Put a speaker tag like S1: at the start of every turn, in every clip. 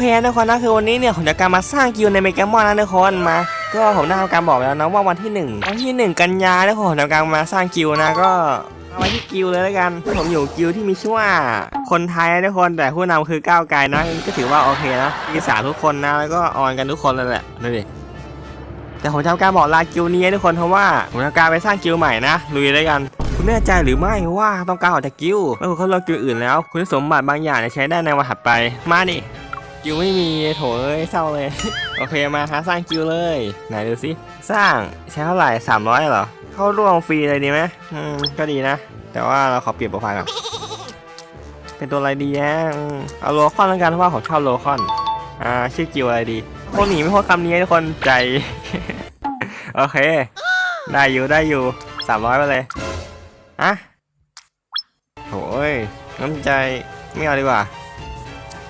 S1: เคทุกคนนะคือวันนี้เนี่ยผมจะการมาสร้างกิลด์ในเมกามอนนะทุกคนมา ก็ผมได้ทำการบอกแล้วนะว่าวันที่หนึ่งวันที่หนึ่งกันยาเนี่ยผมทำการมาสร้างกิลด์นะก็เอาไว้ที่กิลด์เลยแล้วกันผมอยู่กิลด์ที่มีชื่อว่าคนไทยทุกคนแต่ผู้นำคือก้าวไกลนะก็ถือว่าโอเคนะอีสานทุกคนนะแล้วก็ออนกันทุกคนเลยแหละดูดิแต่ผมทำการบอกลากิลด์นี้ทุกคนเพราะว่าผมทำการไปสร้างกิลด์ใหม่นะลุยเลยกันคุณแน่ใจหรือไม่ว่าต้องการออกจากกิลด์ไม่คุณเขาเลือกกิลด์อื่นแล้ว คุณสมบัติบางอย่างเนี่ยใช้ได้ในวันถัดไปมาดิ กิวไม่มีโถเอ้ยเศร้าเลย โอเคมาฮะสร้างกิวเลย ไหนดูสิสร้างใช้เท่าไหร่300เหรอ เข้าร่วมฟรีเลยดีไหมอืมก็ดีนะ แต่ว่าเราขอเปลี่ยนโปรไฟล์ก่อนเป็นตัวอะไรดีฮะอืมเอาโลคอนแล้วกันเพราะว่าผมชอบโลคอนอ่าชื่อกิวอะไรดีพวกหนีไม่พ้นคำนี้ทุกคนใจ โอเค ได้อยู่ได้อยู่300ไปเลยอะโถเอ้ยน้ำใจไม่เอาดีกว่า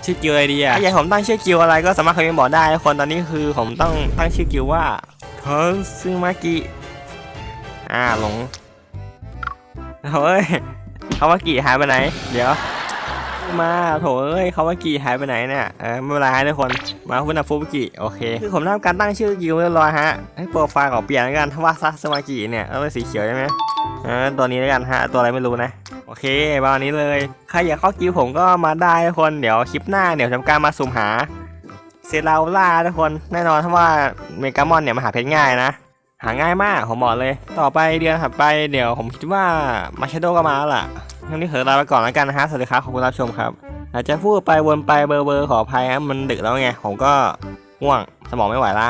S1: ชื่อกิวอะไรดีอะถ้าอยากผมตั้งชื่อกิวอะไรก็สามารถคอมเมนต์บอกได้นะคนตอนนี้คือผมต้องตั้งชื่อกิวว่าเทอซึมากิอ่าหลงเฮ้ยคาวากิหายไปไหน เดี๋ยว มาโถเอ้ยคาวากิหายไปไหนเนี่ยเออไม่เป็นไรทุกคนมาคุณนาฟูบุกิโอเคคือผมทำการตั้งชื่อกิวเรียบร้อยฮะให้โปรไฟล์ขอเปลี่ยนด้วกันถ้าว่าซัสมากิเนี่ยเอาเป็นสีเขียวใช่ไหมเออตัวนี้แล้วกันฮะตัวอะไรไม่รู้นะ โอเคประมาณนี้เลย ใครอยากเข้ากิวผมก็มาได้ทุกคน เดี๋ยวคลิปหน้าเดี๋ยวทำการมาสุ่มหาเซราล่าทุกคน แน่นอนถ้าว่าเมกามอนเนี่ยมาหาเพชรง่ายนะ หาง่ายมากผมบอกเลย ต่อไปเดือนถัดไปเดี๋ยวผมคิดว่ามาชโดก็มาแล้วล่ะงั้นนี่เขอลาไปก่อนแล้วกันนะฮะ สวัสดีครับขอบคุณรับชมครับ อาจจะพูดไปวนไปเบอร์เบอร์ขออภัยครับมันดึกแล้วไง ผมก็ง่วงสมองไม่ไหวละ